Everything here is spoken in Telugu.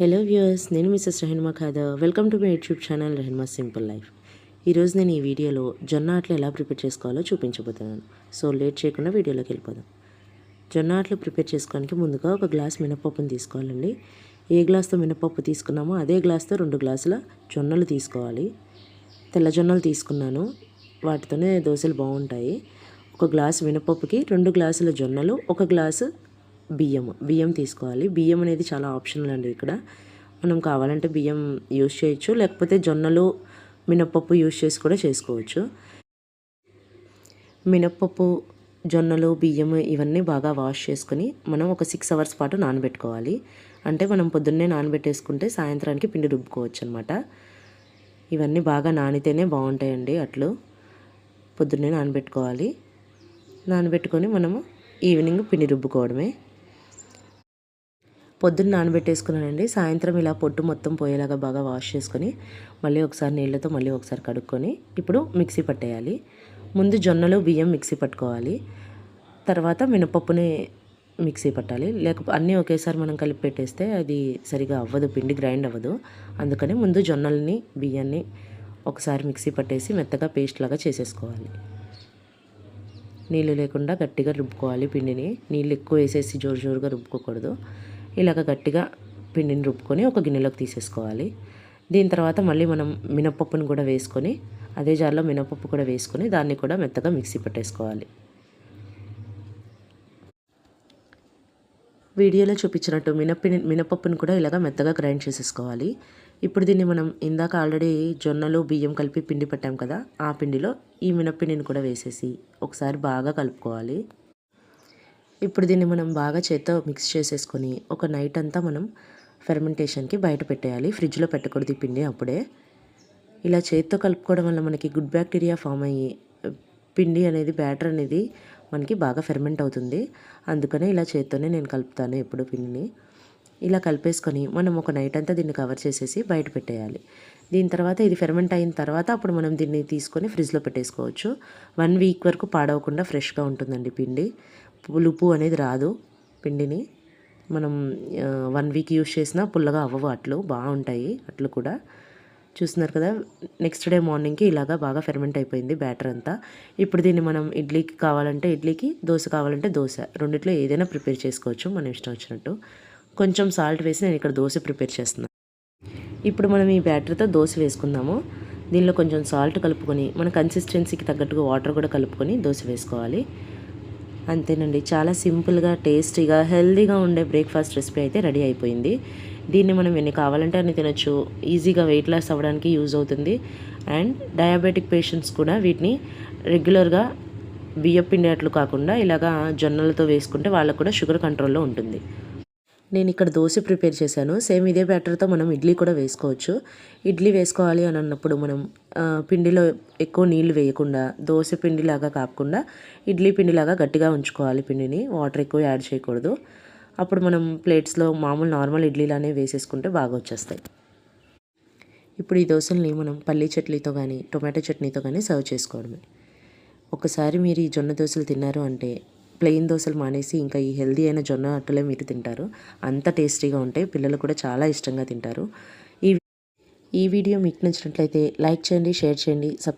హలో వ్యూయర్స్ నేను Mrs Rehanma Khader welcome to my YouTube channel Rehanma simple life. ఈరోజు నేను ఈ వీడియోలో జొన్న అట్లు ఎలా ప్రిపేర్ చేసుకోవాలో చూపించబోతున్నాను. సో లేట్ చేయకుండా వీడియోలోకి వెళ్ళిపోదాం. జొన్న అట్లు ప్రిపేర్ చేసుకోవడానికి ముందుగా ఒక గ్లాస్ మినపప్పును తీసుకోవాలండి. ఏ గ్లాస్తో మినపప్పు తీసుకున్నామో అదే గ్లాస్తో రెండు గ్లాసుల జొన్నలు తీసుకోవాలి. తెల్ల జొన్నలు తీసుకున్నాను. వాటితోనే దోశలు బాగుంటాయి. ఒక గ్లాసు మినపప్పుకి రెండు గ్లాసుల జొన్నలు ఒక గ్లాసు బియ్యం బియ్యం తీసుకోవాలి. బియ్యం అనేది చాలా ఆప్షనల్ అండి ఇక్కడ. మనం కావాలంటే బియ్యం యూస్ చేయొచ్చు. లేకపోతే జొన్నలు మినప్పప్పు యూస్ చేసి కూడా చేసుకోవచ్చు. మినప్పప్పు జొన్నలు బియ్యం ఇవన్నీ బాగా వాష్ చేసుకొని మనం ఒక సిక్స్ అవర్స్ పాటు నానబెట్టుకోవాలి. అంటే మనం పొద్దున్నే నానబెట్టేసుకుంటే సాయంత్రానికి పిండి రుబ్బుకోవచ్చు అనమాట ఇవన్నీ బాగా నానితేనే బాగుంటాయండి అట్లు. పొద్దున్నే నానబెట్టుకోవాలి. నానబెట్టుకొని మనము ఈవినింగ్ పిండి రుబ్బుకోవడమే. పొద్దున్న నానబెట్టేసుకున్నానండి. సాయంత్రం ఇలా పొట్టు మొత్తం పోయేలాగా బాగా వాష్ చేసుకొని మళ్ళీ ఒకసారి నీళ్ళతో మళ్ళీ ఒకసారి కడుక్కొని ఇప్పుడు మిక్సీ పట్టేయాలి. ముందు జొన్నలు బియ్యం మిక్సీ పట్టుకోవాలి. తర్వాత మినపప్పుని మిక్సీ పట్టాలి. లేకపోతే అన్నీ ఒకేసారి మనం కలిపి పెట్టేస్తే అది సరిగా అవ్వదు పిండి గ్రైండ్ అవ్వదు. అందుకని ముందు జొన్నల్ని బియ్యాన్ని ఒకసారి మిక్సీ పట్టేసి మెత్తగా పేస్ట్ లాగా చేసేసుకోవాలి. నీళ్ళు లేకుండా గట్టిగా రుబ్బుకోవాలి పిండిని. నీళ్ళు ఎక్కువ వేసేసి జోరు జోరుగా రుబ్బుకోకూడదు. ఇలాగ గట్టిగా పిండిని రుబ్బుకొని ఒక గిన్నెలోకి తీసేసుకోవాలి. దీని తర్వాత మళ్ళీ మనం మినపప్పును కూడా వేసుకొని అదే జార్లో మినపప్పు కూడా వేసుకొని దాన్ని కూడా మెత్తగా మిక్సీ పెట్టేసుకోవాలి. వీడియోలో చూపించినట్టు మినప్పిని మినపప్పును కూడా ఇలాగ మెత్తగా గ్రైండ్ చేసేసుకోవాలి. ఇప్పుడు దీన్ని మనం ఇందాక ఆల్రెడీ జొన్నలు బియ్యం కలిపి పిండి పెట్టాం కదా ఆ పిండిలో ఈ మినప్పిండిని కూడా వేసేసి ఒకసారి బాగా కలుపుకోవాలి. ఇప్పుడు దీన్ని మనం బాగా చేత్తో మిక్స్ చేసేసుకొని ఒక నైట్ అంతా మనం ఫెర్మెంటేషన్కి బయట పెట్టేయాలి. ఫ్రిడ్జ్లో పెట్టకూడదు ఈ పిండి అప్పుడే. ఇలా చేత్తో కలుపుకోవడం వల్ల మనకి గుడ్ బ్యాక్టీరియా ఫామ్ అయ్యి పిండి అనేది బ్యాటర్ అనేది మనకి బాగా ఫెర్మెంట్ అవుతుంది. అందుకనే ఇలా చేత్తోనే నేను కలుపుతాను ఎప్పుడు పిండిని. ఇలా కలిపేసుకొని మనం ఒక నైట్ అంతా దీన్ని కవర్ చేసేసి బయట పెట్టేయాలి. దీని తర్వాత ఇది ఫెర్మెంట్ అయిన తర్వాత అప్పుడు మనం దీన్ని తీసుకొని ఫ్రిడ్జ్లో పెట్టేసుకోవచ్చు. వన్ వీక్ వరకు పాడవకుండా ఫ్రెష్గా ఉంటుందండి పిండి. పులుపు అనేది రాదు పిండిని. మనం వన్ వీక్ యూస్ చేసినా పుల్లగా అవ్వవు అట్లు బాగుంటాయి అట్లు కూడా. చూస్తున్నారు కదా నెక్స్ట్ డే మార్నింగ్కి ఇలాగా బాగా ఫెర్మెంట్ అయిపోయింది బ్యాటర్ అంతా. ఇప్పుడు దీన్ని మనం ఇడ్లీకి కావాలంటే ఇడ్లీకి దోశ కావాలంటే దోశ. రెండిట్లో ఏదైనా ప్రిపేర్ చేసుకోవచ్చు మనం ఇష్టం వచ్చినట్టు. కొంచెం సాల్ట్ వేసి నేను ఇక్కడ దోశ ప్రిపేర్ చేస్తున్నాను. ఇప్పుడు మనం ఈ బ్యాటర్తో దోశ వేసుకుందాము. దీనిలో కొంచెం సాల్ట్ కలుపుకొని మన కన్సిస్టెన్సీకి తగ్గట్టుగా వాటర్ కూడా కలుపుకొని దోశ వేసుకోవాలి. అంతేనండి. చాలా సింపుల్గా టేస్టీగా హెల్దీగా ఉండే బ్రేక్ఫాస్ట్ రెసిపీ అయితే రెడీ అయిపోయింది. దీన్ని మనం ఎన్ని కావాలంటే అన్ని తినొచ్చు. ఈజీగా వెయిట్ లాస్ అవ్వడానికి యూజ్ అవుతుంది. అండ్ డయాబెటిక్ పేషెంట్స్ కూడా వీటిని రెగ్యులర్గా బియ్యం అట్లు కాకుండా ఇలాగా జొన్నలతో వేసుకుంటే వాళ్ళకు కూడా షుగర్ కంట్రోల్లో ఉంటుంది. నేను ఇక్కడ దోశ ప్రిపేర్ చేశాను. సేమ్ ఇదే బ్యాటర్తో మనం ఇడ్లీ కూడా వేసుకోవచ్చు. ఇడ్లీ వేసుకోవాలి అని అన్నప్పుడు మనం పిండిలో ఎక్కువ నీళ్ళు వేయకుండా దోశ పిండిలాగా కాకుండా ఇడ్లీ పిండిలాగా గట్టిగా ఉంచుకోవాలి పిండిని. వాటర్ ఎక్కువ యాడ్ చేయకూడదు. అప్పుడు మనం ప్లేట్స్లో మామూలు నార్మల్ ఇడ్లీలానే వేసేసుకుంటే బాగా వచ్చేస్తాయి. ఇప్పుడు ఈ దోశల్ని మనం పల్లీ చట్నీతో కానీ టొమాటో చట్నీతో కానీ సర్వ్ చేసుకోవడమే. ఒకసారి మీరు ఈ జొన్న దోశలు తిన్నారు అంటే ప్లెయిన్ దోశలు మానేసి ఇంకా ఈ హెల్దీ అయిన జొన్న అట్టలే మీరు తింటారు. అంత టేస్టీగా ఉంటాయి. పిల్లలు కూడా చాలా ఇష్టంగా తింటారు. ఈ ఈ వీడియో మీకు నచ్చినట్లయితే లైక్ చేయండి షేర్ చేయండి సబ్స్క్రైబ్